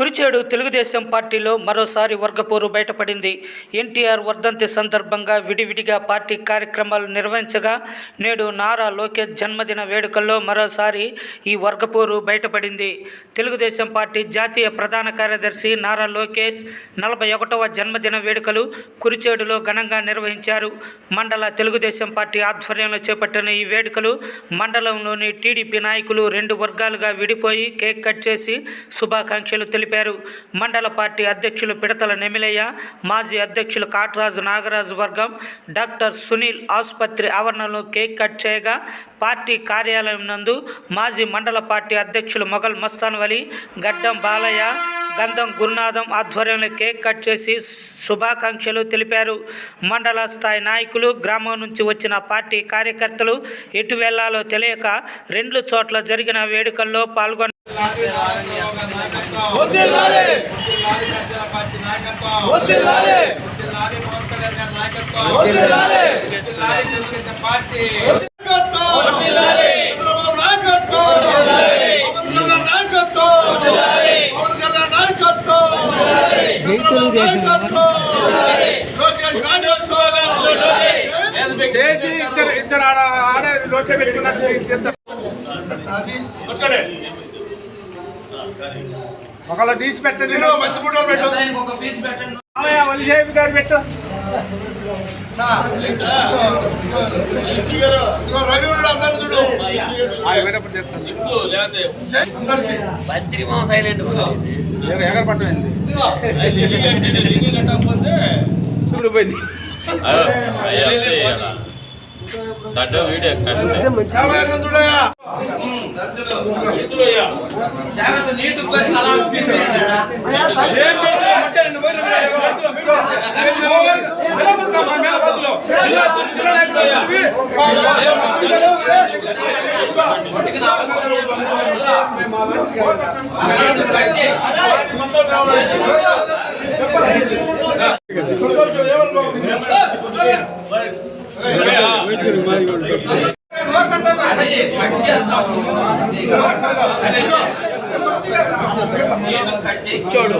కురిచేడు తెలుగుదేశం పార్టీలో మరోసారి వర్గపోరు బయటపడింది. ఎన్టీఆర్ వర్ధంతి సందర్భంగా విడివిడిగా పార్టీ కార్యక్రమాలు నిర్వహించగా నేడు నారా లోకేష్ జన్మదిన వేడుకల్లో మరోసారి ఈ వర్గపోరు బయటపడింది. తెలుగుదేశం పార్టీ జాతీయ ప్రధాన కార్యదర్శి నారా లోకేష్ నలభై ఒకటవ జన్మదిన వేడుకలు కురిచేడులో ఘనంగా నిర్వహించారు. మండల తెలుగుదేశం పార్టీ ఆధ్వర్యంలో చేపట్టిన ఈ వేడుకలు మండలంలోని టీడీపీ నాయకులు రెండు వర్గాలుగా విడిపోయి కేక్ కట్ చేసి శుభాకాంక్షలు తెలిపారు మండల పార్టీ అధ్యక్షులు పిడతల నెమిలయ్య మాజీ అధ్యక్షులు కాట్రాజు నాగరాజు వర్గం డాక్టర్ సునీల్ ఆసుపత్రి ఆవరణలో కేక్ కట్ చేయగా పార్టీ కార్యాలయం నందు మాజీ మండల పార్టీ అధ్యక్షులు మొఘల్ మస్తాన్ వలి గడ్డం బాలయ్య గంధం గురునాథం ఆధ్వర్యంలో కేక్ కట్ చేసి శుభాకాంక్షలు తెలిపారు. మండల స్థాయి నాయకులు గ్రామం నుంచి వచ్చిన పార్టీ కార్యకర్తలు ఎటు వెళ్ళాలో తెలియక రెండు చోట్ల జరిగిన వేడుకల్లో పాల్గొన్న చేసి ఇద్దరు ఇద్దరు ఆడ ఆడ లోకే పెట్టుకున్నట్టు ఇద్దరు ఒకళ్ళు తీసి పెట్టండి. మంచి ఫోటోలు పెట్టు. మామయ్య వలిసేపు గారు పెట్టు. వీడియో కష్టం. జాగ్రత్త నీట్ అలా సంతోషం ఎవరు చూడు